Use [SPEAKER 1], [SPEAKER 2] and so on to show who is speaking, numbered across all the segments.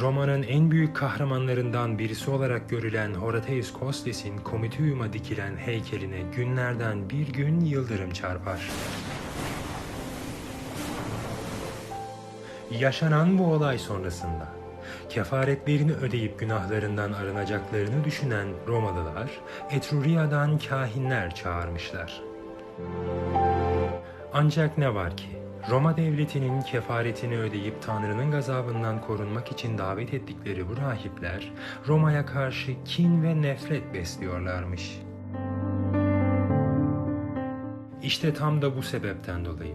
[SPEAKER 1] Roma'nın en büyük kahramanlarından birisi olarak görülen Horatius Costes'in Komitium'a dikilen heykeline günlerden bir gün yıldırım çarpar. Yaşanan bu olay sonrasında kefaretlerini ödeyip günahlarından arınacaklarını düşünen Romalılar Etruria'dan kahinler çağırmışlar. Ancak ne var ki Roma devletinin kefaretini ödeyip Tanrı'nın gazabından korunmak için davet ettikleri bu rahipler Roma'ya karşı kin ve nefret besliyorlarmış. İşte tam da bu sebepten dolayı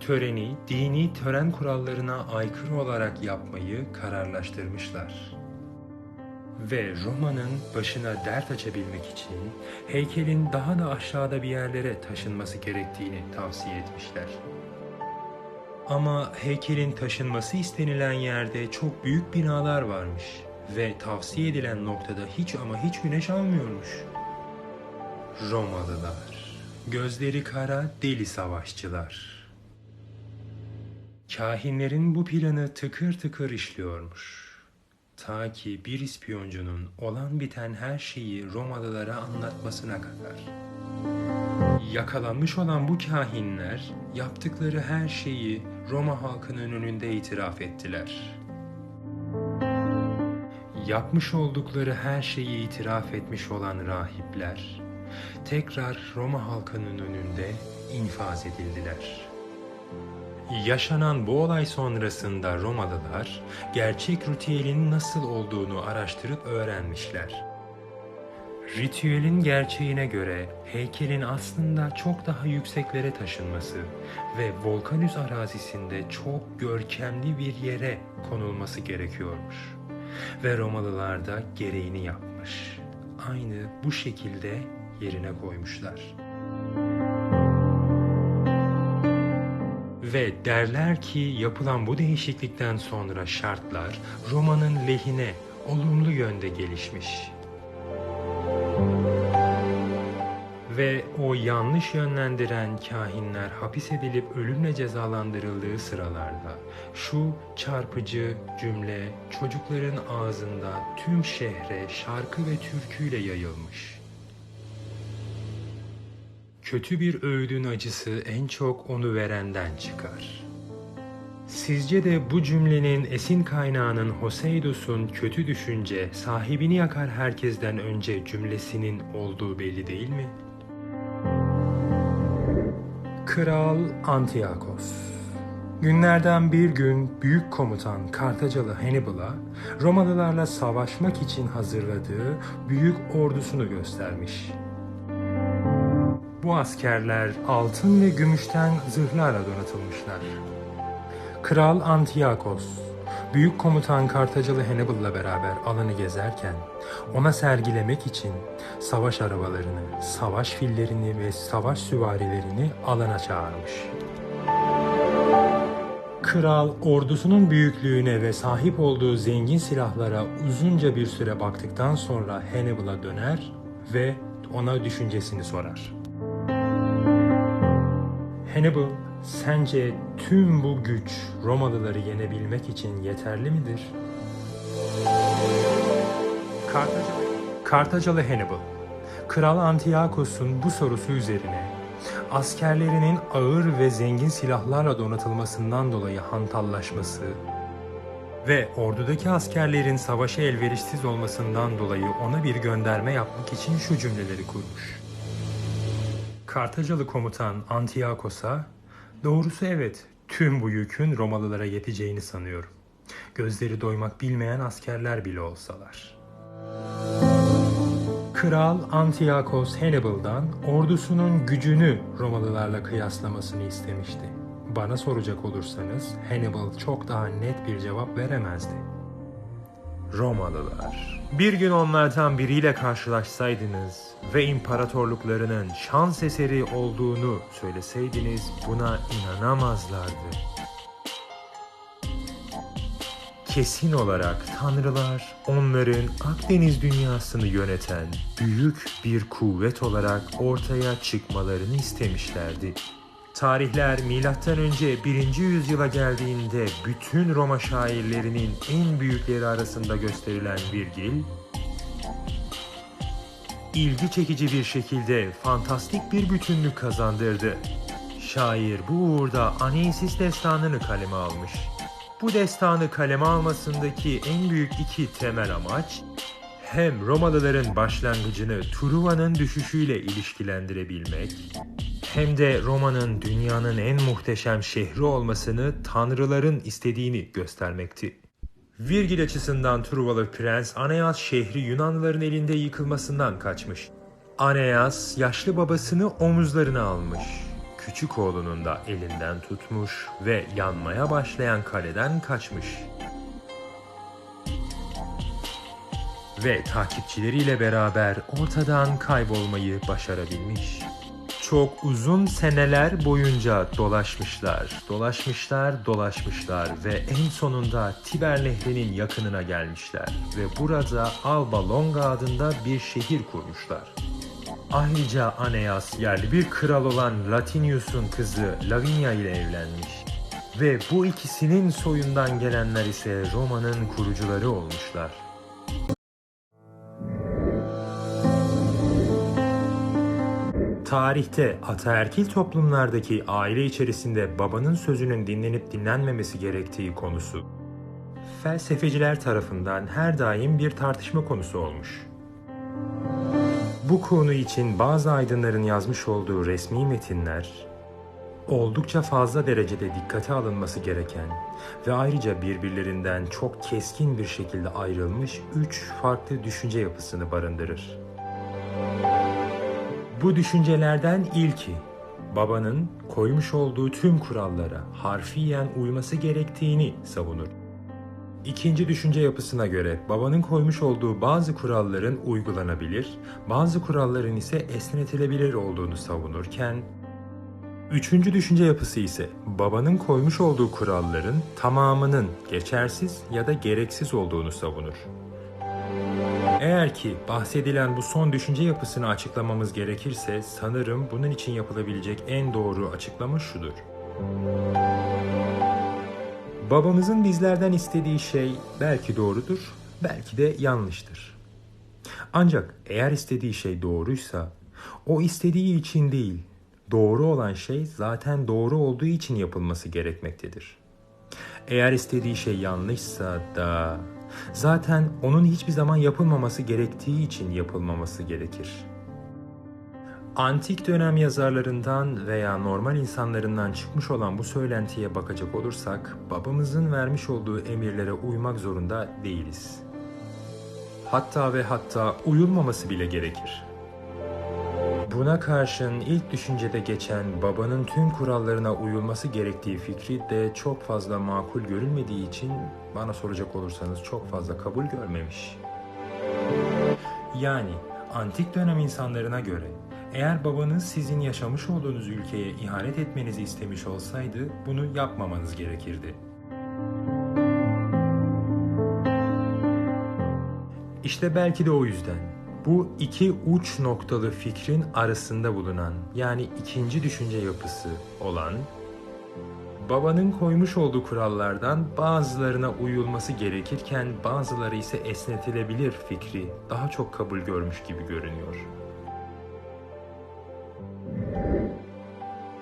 [SPEAKER 1] töreni dini tören kurallarına aykırı olarak yapmayı kararlaştırmışlar. Ve Roma'nın başına dert açabilmek için heykelin daha da aşağıda bir yerlere taşınması gerektiğini tavsiye etmişler. Ama heykelin taşınması istenilen yerde çok büyük binalar varmış ve tavsiye edilen noktada hiç ama hiç güneş almıyormuş. Romalılar, gözleri kara deli savaşçılar. Kahinlerin bu planı tıkır tıkır işliyormuş. Ta ki bir ispiyoncunun olan biten her şeyi Romalılara anlatmasına kadar. Yakalanmış olan bu kahinler yaptıkları her şeyi Roma halkının önünde itiraf ettiler. Yapmış oldukları her şeyi itiraf etmiş olan rahipler tekrar Roma halkının önünde infaz edildiler. Yaşanan bu olay sonrasında Romalılar gerçek ritüelin nasıl olduğunu araştırıp öğrenmişler. Ritüelin gerçeğine göre heykelin aslında çok daha yükseklere taşınması ve Volkanüs arazisinde çok görkemli bir yere konulması gerekiyormuş. Ve Romalılar da gereğini yapmış. Aynı bu şekilde yerine koymuşlar. Ve derler ki yapılan bu değişiklikten sonra şartlar Roma'nın lehine olumlu yönde gelişmiş. Ve o yanlış yönlendiren kahinler hapis edilip ölümle cezalandırıldığı sıralarda şu çarpıcı cümle çocukların ağzında tüm şehre şarkı ve türküyle yayılmış. Kötü bir öğüdün acısı en çok onu verenden çıkar. Sizce de bu cümlenin esin kaynağının Hoseidus'un kötü düşünce sahibini yakar herkesten önce cümlesinin olduğu belli değil mi? Kral Antiochos Günlerden bir gün büyük komutan Kartacalı Hannibal'a Romalılarla savaşmak için hazırladığı büyük ordusunu göstermiş. Bu askerler altın ve gümüşten zırhlarla donatılmışlar. Kral Antiochos, büyük komutan Kartacalı Hannibal'la beraber alanı gezerken ona sergilemek için savaş arabalarını, savaş fillerini ve savaş süvarilerini alana çağırmış. Kral ordusunun büyüklüğüne ve sahip olduğu zengin silahlara uzunca bir süre baktıktan sonra Hannibal'a döner ve ona düşüncesini sorar. Hannibal, sence tüm bu güç Romalıları yenebilmek için yeterli midir? Kartacalı, Kartacalı Hannibal, Kral Antiochos'un bu sorusu üzerine askerlerinin ağır ve zengin silahlarla donatılmasından dolayı hantallaşması ve ordudaki askerlerin savaşa elverişsiz olmasından dolayı ona bir gönderme yapmak için şu cümleleri kurmuş. Kartacalı komutan Antiochos'a, doğrusu evet tüm bu yükün Romalılara yeteceğini sanıyorum. Gözleri doymak bilmeyen askerler bile olsalar. Kral Antiochos Hannibal'dan ordusunun gücünü Romalılarla kıyaslamasını istemişti. Bana soracak olursanız Hannibal çok daha net bir cevap veremezdi. Romalılar. Bir gün onlardan biriyle karşılaşsaydınız ve imparatorluklarının şans eseri olduğunu söyleseydiniz buna inanamazlardı. Kesin olarak tanrılar onların Akdeniz dünyasını yöneten büyük bir kuvvet olarak ortaya çıkmalarını istemişlerdi. Tarihler M.Ö. 1. yüzyıla geldiğinde bütün Roma şairlerinin en büyükleri arasında gösterilen Virgil, ilgi çekici bir şekilde fantastik bir bütünlük kazandırdı. Şair bu uğurda Aneisis destanını kaleme almış. Bu destanı kaleme almasındaki en büyük iki temel amaç, hem Romalıların başlangıcını Truva'nın düşüşüyle ilişkilendirebilmek, hem de Roma'nın dünyanın en muhteşem şehri olmasını tanrıların istediğini göstermekti. Virgil açısından Truvalı prens Aeneas şehri Yunanlıların elinde yıkılmasından kaçmış. Aeneas yaşlı babasını omuzlarına almış. Küçük oğlunun da elinden tutmuş ve yanmaya başlayan kaleden kaçmış. Ve takipçileriyle beraber ortadan kaybolmayı başarabilmiş. Çok uzun seneler boyunca dolaşmışlar, dolaşmışlar, dolaşmışlar ve en sonunda Tiber Nehri'nin yakınına gelmişler ve burada Alba Longa adında bir şehir kurmuşlar. Ayrıca Aeneas yerli bir kral olan Latinius'un kızı Lavinia ile evlenmiş ve bu ikisinin soyundan gelenler ise Roma'nın kurucuları olmuşlar. Tarihte ataerkil toplumlardaki aile içerisinde babanın sözünün dinlenip dinlenmemesi gerektiği konusu felsefeciler tarafından her daim bir tartışma konusu olmuş. Bu konu için bazı aydınların yazmış olduğu resmi metinler oldukça fazla derecede dikkate alınması gereken ve ayrıca birbirlerinden çok keskin bir şekilde ayrılmış üç farklı düşünce yapısını barındırır. Bu düşüncelerden ilki, babanın koymuş olduğu tüm kurallara harfiyen uyması gerektiğini savunur. İkinci düşünce yapısına göre babanın koymuş olduğu bazı kuralların uygulanabilir, bazı kuralların ise esnetilebilir olduğunu savunurken, üçüncü düşünce yapısı ise babanın koymuş olduğu kuralların tamamının geçersiz ya da gereksiz olduğunu savunur. Eğer ki bahsedilen bu son düşünce yapısını açıklamamız gerekirse sanırım bunun için yapılabilecek en doğru açıklama şudur. Babamızın bizlerden istediği şey belki doğrudur, belki de yanlıştır. Ancak eğer istediği şey doğruysa, o istediği için değil, doğru olan şey zaten doğru olduğu için yapılması gerekmektedir. Eğer istediği şey yanlışsa da zaten onun hiçbir zaman yapılmaması gerektiği için yapılmaması gerekir. Antik dönem yazarlarından veya normal insanlarından çıkmış olan bu söylentiye bakacak olursak, babamızın vermiş olduğu emirlere uymak zorunda değiliz. Hatta ve hatta uyulmaması bile gerekir. Buna karşın ilk düşüncede geçen babanın tüm kurallarına uyulması gerektiği fikri de çok fazla makul görülmediği için bana soracak olursanız çok fazla kabul görmemiş. Yani antik dönem insanlarına göre eğer babanız sizin yaşamış olduğunuz ülkeye ihanet etmenizi istemiş olsaydı bunu yapmamanız gerekirdi. İşte belki de o yüzden bu iki uç noktalı fikrin arasında bulunan yani ikinci düşünce yapısı olan babanın koymuş olduğu kurallardan bazılarına uyulması gerekirken bazıları ise esnetilebilir fikri daha çok kabul görmüş gibi görünüyor.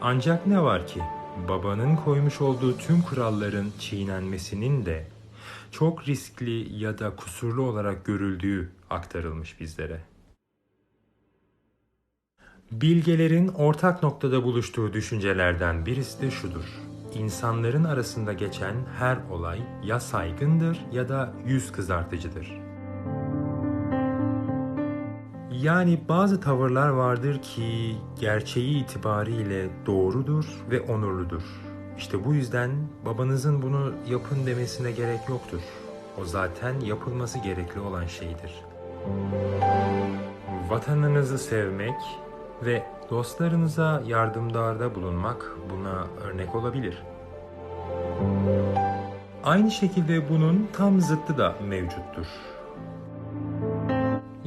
[SPEAKER 1] Ancak ne var ki babanın koymuş olduğu tüm kuralların çiğnenmesinin de çok riskli ya da kusurlu olarak görüldüğü aktarılmış bizlere. Bilgelerin ortak noktada buluştuğu düşüncelerden birisi de şudur. İnsanların arasında geçen her olay ya saygındır ya da yüz kızartıcıdır. Yani bazı tavırlar vardır ki gerçeği itibariyle doğrudur ve onurludur. İşte bu yüzden babanızın bunu yapın demesine gerek yoktur. O zaten yapılması gerekli olan şeydir. Vatanınızı sevmek ve dostlarınıza yardımlarda bulunmak buna örnek olabilir. Aynı şekilde bunun tam zıttı da mevcuttur.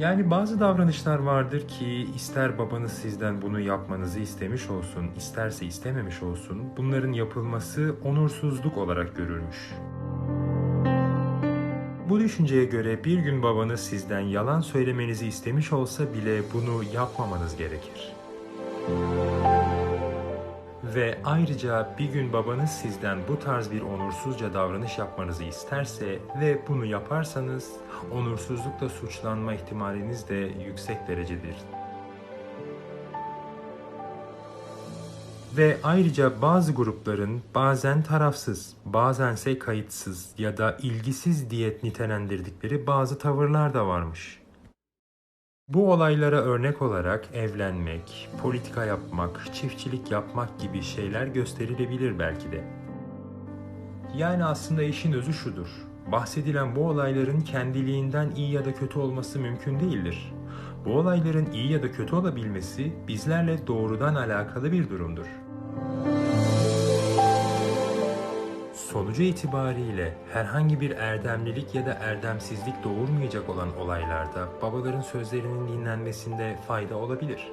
[SPEAKER 1] Yani bazı davranışlar vardır ki ister babanız sizden bunu yapmanızı istemiş olsun, isterse istememiş olsun, bunların yapılması onursuzluk olarak görülmüş. Bu düşünceye göre bir gün babanız sizden yalan söylemenizi istemiş olsa bile bunu yapmamanız gerekir. Ve ayrıca bir gün babanız sizden bu tarz bir onursuzca davranış yapmanızı isterse ve bunu yaparsanız onursuzlukla suçlanma ihtimaliniz de yüksek derecedir. Ve ayrıca bazı grupların bazen tarafsız, bazense kayıtsız ya da ilgisiz diye nitelendirdikleri bazı tavırlar da varmış. Bu olaylara örnek olarak evlenmek, politika yapmak, çiftçilik yapmak gibi şeyler gösterilebilir belki de. Yani aslında işin özü şudur. Bahsedilen bu olayların kendiliğinden iyi ya da kötü olması mümkün değildir. Bu olayların iyi ya da kötü olabilmesi bizlerle doğrudan alakalı bir durumdur. Sonucu itibariyle herhangi bir erdemlilik ya da erdemsizlik doğurmayacak olan olaylarda babaların sözlerinin dinlenmesinde fayda olabilir.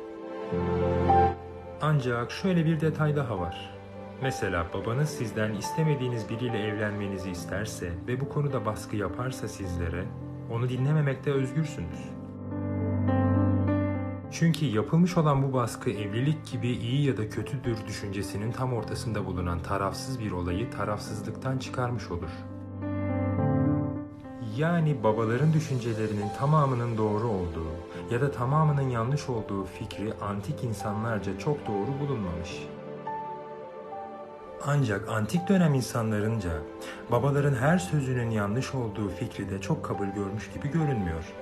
[SPEAKER 1] Ancak şöyle bir detay daha var. Mesela babanız sizden istemediğiniz biriyle evlenmenizi isterse ve bu konuda baskı yaparsa sizlere, onu dinlememekte özgürsünüz. Çünkü yapılmış olan bu baskı evlilik gibi iyi ya da kötüdür düşüncesinin tam ortasında bulunan tarafsız bir olayı tarafsızlıktan çıkarmış olur. Yani babaların düşüncelerinin tamamının doğru olduğu ya da tamamının yanlış olduğu fikri antik insanlarca çok doğru bulunmamış. Ancak antik dönem insanlarınca babaların her sözünün yanlış olduğu fikri de çok kabul görmüş gibi görünmüyor.